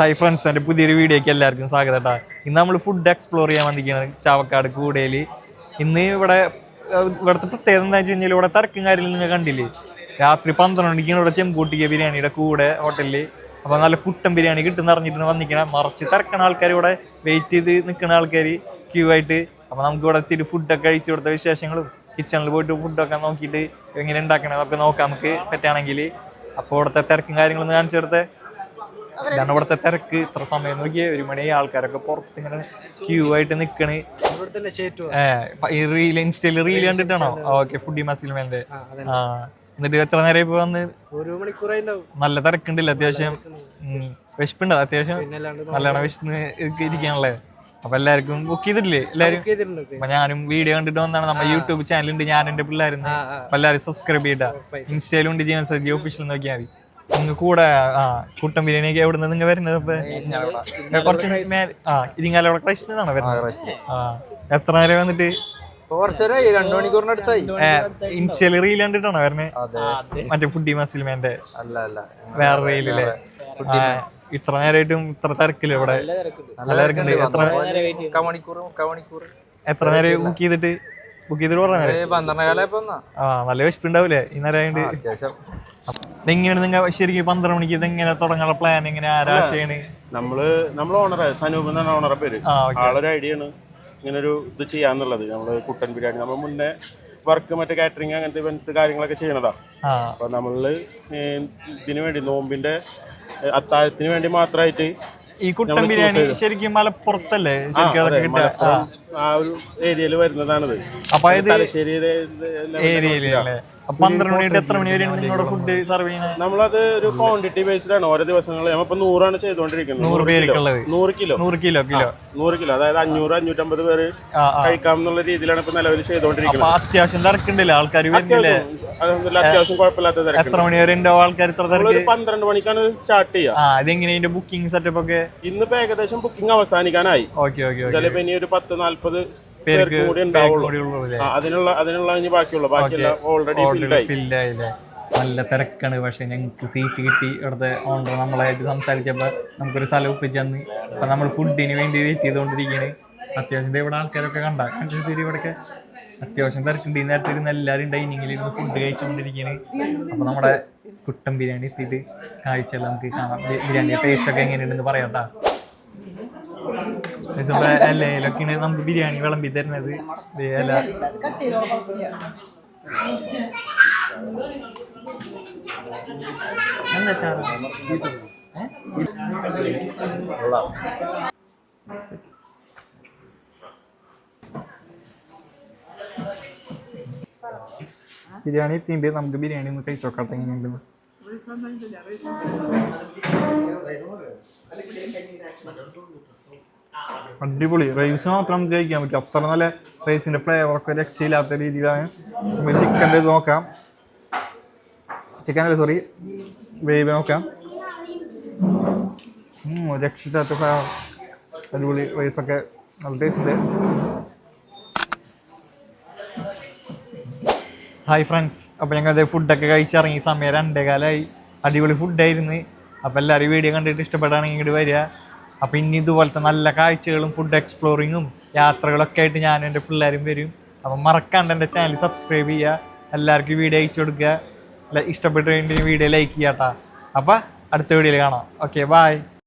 Hi friends എന്റെ പുതിയൊരു വീഡിയോയ്ക്ക് എല്ലാവർക്കും സ്വാഗതം കേട്ടോ ഇന്ന് നമ്മൾ ഫുഡ് എക്സ്പ്ലോർ ചെയ്യാൻ വന്നിരിക്കുകയാണ്. ചാവക്കാട് കൂടയിൽ ഇന്ന് ഇവിടെ ഇവിടുത്തെ പ്രത്യേകത എന്താ വെച്ച് കഴിഞ്ഞാൽ ഇവിടെ തിരക്കും കാര്യങ്ങളും നിങ്ങൾ കണ്ടില്ലേ? രാത്രി പന്ത്രണ്ട് മണിക്കാണ് ഇവിടെ ചെമ്പൂട്ടിക്ക ബിരിയാണിയുടെ കൂടെ ഹോട്ടലിൽ അപ്പോൾ നല്ല കുട്ടൻ ബിരിയാണി കിട്ടുന്ന അറിഞ്ഞിട്ട് വന്നിരിക്കണം. മറിച്ച് തിരക്കണ ആൾക്കാർ ഇവിടെ വെയിറ്റ് ചെയ്ത് നിൽക്കുന്ന ആൾക്കാർ ക്യൂ ആയിട്ട്. അപ്പോൾ നമുക്ക് ഇവിടെ എത്തിയിട്ട് ഫുഡൊക്കെ കഴിച്ച് ഇവിടുത്തെ വിശേഷങ്ങളും കിച്ചണിൽ പോയിട്ട് ഫുഡൊക്കെ നോക്കിയിട്ട് എങ്ങനെ ഉണ്ടാക്കണതൊക്കെ നോക്കാം നമുക്ക്. പറ്റുകയാണെങ്കിൽ അപ്പോൾ ഇവിടുത്തെ തിരക്കും കാര്യങ്ങളൊന്നും കാണിച്ചു കൊടുത്തേ. കാരണം ഇവിടുത്തെ തിരക്ക് ഇത്ര സമയം നോക്കിയ ഒരു മണി ആൾക്കാരൊക്കെ പുറത്ത് ഇങ്ങനെ ക്യൂ ആയിട്ട് നിക്കണ്. ഏഹ് റീൽ ഇൻസ്റ്റയിൽ റീൽ കണ്ടിട്ടാണോ? ഓക്കെ ഫുഡി മസിൽമേന്റെ ആ എന്നിട്ട് എത്ര നേരം ഇപ്പൊ വന്ന്? ഒരു മണിക്കൂറായി ഉണ്ടാവും. നല്ല തിരക്കുണ്ടല്ലോ അത്യാവശ്യം. വിശപ്പുണ്ടോ അത്യാവശ്യം? നല്ലോണം വിശന്ന് ഇരിക്ക- ഇരിക്കാണല്ലേ അപ്പൊ എല്ലാവർക്കും ബുക്ക് ചെയ്തിട്ടില്ലേ? അപ്പൊ ഞാനും വീഡിയോ കണ്ടിട്ട് വന്നാണ് നമ്മുടെ യൂട്യൂബ് ചാനലുണ്ട് ഞാൻ എന്റെ പിള്ളേരുന്ന് എല്ലാവരും സബ്സ്ക്രൈബ് ചെയ്യട്ടാ. ഇൻസ്റ്റയിലും ഉണ്ട് ജീവൻ സജി ഒഫീഷ്യൽ നോക്കിയാൽ മതി. നിങ്ങൾ കൂടെ ആ ബിരിയാണി ബിരിയാണിയൊക്കെ എവിടെ നിന്ന് നിങ്ങൾ വരുന്നത്? ഇപ്പൊ കുറച്ച് മേ- ആ ഇരിങ്ങാലോടെ ക്രൈസ്റ്റ് നിന്നാണ് വരുന്നത്? ആ എത്ര നേരം വന്നിട്ട്? കുറച്ചേരായി രണ്ടു അടുത്തായി. ഇൻസ്റ്റയിൽ റീൽ കണ്ടിട്ടാണോ വരുന്നത് മറ്റേ ഫുഡി മസിൽമേന്റെ അല്ല അല്ല. വേറെ റീലില്ലേ ആ, ഇത്ര നേരമായിട്ടും ഇത്ര തിരക്കില്ല ഇവിടെ? നല്ല തിരക്കുണ്ട്. എത്ര മുക്കാ മണിക്കൂർ മുക്കാ മണിക്കൂർ. എത്ര നേരം ബുക്ക് ചെയ്തിട്ട്? ബുക്ക് ചെയ്തിട്ട് പറഞ്ഞ നേരം? പന്ത്രണ്ട് കാലം ഇപ്പൊ ആ നല്ല വിശപ്പുണ്ടാവൂലേ? ഈ നേരം ആയിട്ട് അത്യാവശ്യം. ഇതെങ്ങനെയാണ് നിങ്ങൾ ശരിക്കും പന്ത്രണ്ട് മണിക്ക് ഇതെങ്ങനെ തുടങ്ങാനുള്ള പ്ലാൻ എങ്ങനെ ആരാശയാണ് നമ്മൾ നമ്മൾ ഓണറെ സനൂപ് എന്നാണ് ഓണറെ പേര്. ആളൊരു ഐഡിയ ആണ് ഇങ്ങനെ ഒരു ഇത് ചെയ്യാന്നുള്ളത്. നമ്മൾ കുട്ടൻ ബിരിയാണി നമ്മൾ മുന്നേ വർക്ക് മറ്റേ കാറ്ററിങ് അങ്ങനത്തെ ഇവന്റ്സ് കാര്യങ്ങളൊക്കെ ചെയ്യണതാ. അപ്പൊ നമ്മൾ ഇതിനു വേണ്ടി നോമ്പിന്റെ അത്താഴത്തിന് വേണ്ടി മാത്രമായിട്ട് ഈ കുട്ടൻ ബിരിയാണി ശരിക്കും മലപ്പുറത്തല്ലേ? ശരിക്കും അതൊക്കെ കിട്ടുക. ആ ഒരു ഏരിയയിൽ വരുന്നതാണിത്. അപ്പൊ തലശ്ശേരിയുടെ ഏരിയയിലല്ലേ പന്ത്രണ്ട് മണി എത്ര മണി വരെയാണ് നിങ്ങളുടെ ഫുഡ് സെർവ് ചെയ്യുന്നത്? നമ്മളത് ഒരു ക്വാണ്ടിറ്റി ബേസ്ഡ് ആണ്. ഓരോ ദിവസങ്ങളിൽ നമ്മളിപ്പോ നൂറാണ് ചെയ്തുകൊണ്ടിരിക്കുന്നത് നൂറ് പേർക്കുള്ളത്. നൂറ് കിലോ. നൂറ് കിലോ കിലോ. നൂറ് കിലോ. അതായത് അഞ്ഞൂറ് അഞ്ഞൂറ്റമ്പത് പേര് കഴിക്കാം എന്നുള്ള രീതിയിലാണ് ഇപ്പൊ നിലവിൽ ചെയ്തുകൊണ്ടിരിക്കുന്നത് അപ്പൊ അത്യാവശ്യം തിരക്കുണ്ടല്ലേ? ആൾക്കാർ വരുന്നില്ലേ? അത്യാവശ്യം കുഴപ്പമില്ലാത്ത തിരക്ക് എത്ര മണി വരെ ഉണ്ടാവും ആൾക്കാർ ഇത്ര തിരക്ക്? പന്ത്രണ്ട് മണിക്കാണ് സ്റ്റാർട്ട് ചെയ്യുക ഇതിന്റെ ബുക്കിംഗ് സെറ്റപ്പ് ഒക്കെ? ഇന്നിപ്പോ ഏകദേശം ബുക്കിംഗ് അവസാനിക്കാനായി. ഓക്കെ ഓക്കെ ഓക്കെ ചിലപ്പോ ഇനി ഒരു പത്ത് നാല്പത് പേർക്ക് കൂടി ഉണ്ടാവുള്ളൂ. അതിനുള്ള അതിനുള്ള ഇനി ബാക്കിയുള്ള ബാക്കിയെല്ലാം ഓൾറെഡി ഫിൽഡ് ആയി. ഫില്ല് ആയില്ലേ? നല്ല തിരക്കാണ് പക്ഷെ ഞങ്ങൾക്ക് സീറ്റ് കിട്ടി ഇവിടുത്തെ ഓണർ നമ്മളായിട്ട് സംസാരിച്ചപ്പോൾ നമുക്കൊരു സ്ഥലം ഒപ്പിച്ച് തന്ന് അപ്പം നമ്മൾ ഫുഡിന് വേണ്ടി വെയിറ്റ് ചെയ്തുകൊണ്ടിരിക്കുകയാണ് അത്യാവശ്യം ഇവിടെ ആൾക്കാരൊക്കെ കണ്ട. കണ്ടിട്ട് ഇവിടെയൊക്കെ അത്യാവശ്യം തിരക്കുണ്ട്. ഈ നേരത്തെ ഇരുന്ന് എല്ലാവരും ഡൈനിങ്ങിൽ ഇരുന്ന് ഫുഡ് കഴിച്ചുകൊണ്ടിരിക്കുകയാണ് അപ്പം നമ്മുടെ കുട്ടൻ ബിരിയാണി എത്തിയിട്ട് കാഴ്ചയെല്ലാം നമുക്ക് കാണാം. ബിരിയാണിയുടെ ടേസ്റ്റ് ഒക്കെ എങ്ങനെയുണ്ടെന്ന് പറയാം കേട്ടോ ഇലയിലൊക്കെയാണ് നമുക്ക് ബിരിയാണി വിളമ്പി തരുന്നത്. ഇല. എന്താ സാറ് ബിരിയാണി എത്തിയിട്ട് നമുക്ക് ബിരിയാണി ഒന്ന് കഴിച്ചു നോക്കട്ടെ എങ്ങനെയുണ്ടെന്ന് അടിപൊളി. റൈസ് മാത്രം നമുക്ക് കഴിക്കാൻ പറ്റും. അത്ര നല്ല റൈസിന്റെ ഫ്ലേവർ ഒക്കെ രക്ഷയില്ലാത്ത രീതിയിലാണ്. ചിക്കന്റെ ഇത് നോക്കാം. ചിക്കൻ സോറി വേവ് നോക്കാം. ഉം, രക്ഷിതാത്ത ഫ്ലേവർ അടിപൊളി റൈസൊക്കെ നല്ല ടേസ്റ്റ് ഹായ് ഫ്രണ്ട്സ് അപ്പോൾ ഞങ്ങൾ അതേ ഫുഡൊക്കെ കഴിച്ചിറങ്ങി. സമയം രണ്ടേ കാലമായി അടിപൊളി ഫുഡായിരുന്നു അപ്പോൾ എല്ലാവരും വീഡിയോ കണ്ടിട്ട് ഇഷ്ടപ്പെടുകയാണെങ്കിൽ ഇങ്ങോട്ട് വരിക. അപ്പോൾ ഇനി ഇതുപോലത്തെ നല്ല കാഴ്ചകളും ഫുഡ് എക്സ്പ്ലോറിങ്ങും യാത്രകളൊക്കെ ആയിട്ട് ഞാനും എന്റെ പിള്ളേരും വരും. അപ്പം മറക്കാണ്ട് എന്റെ ചാനൽ സബ്സ്ക്രൈബ് ചെയ്യുക എല്ലാവർക്കും വീഡിയോ അയച്ചു കൊടുക്കുക. ഇഷ്ടപ്പെട്ട് വീഡിയോ ലൈക്ക് ചെയ്യാട്ടാ. അപ്പൊ അടുത്ത വീഡിയോയിൽ കാണാം. Okay bye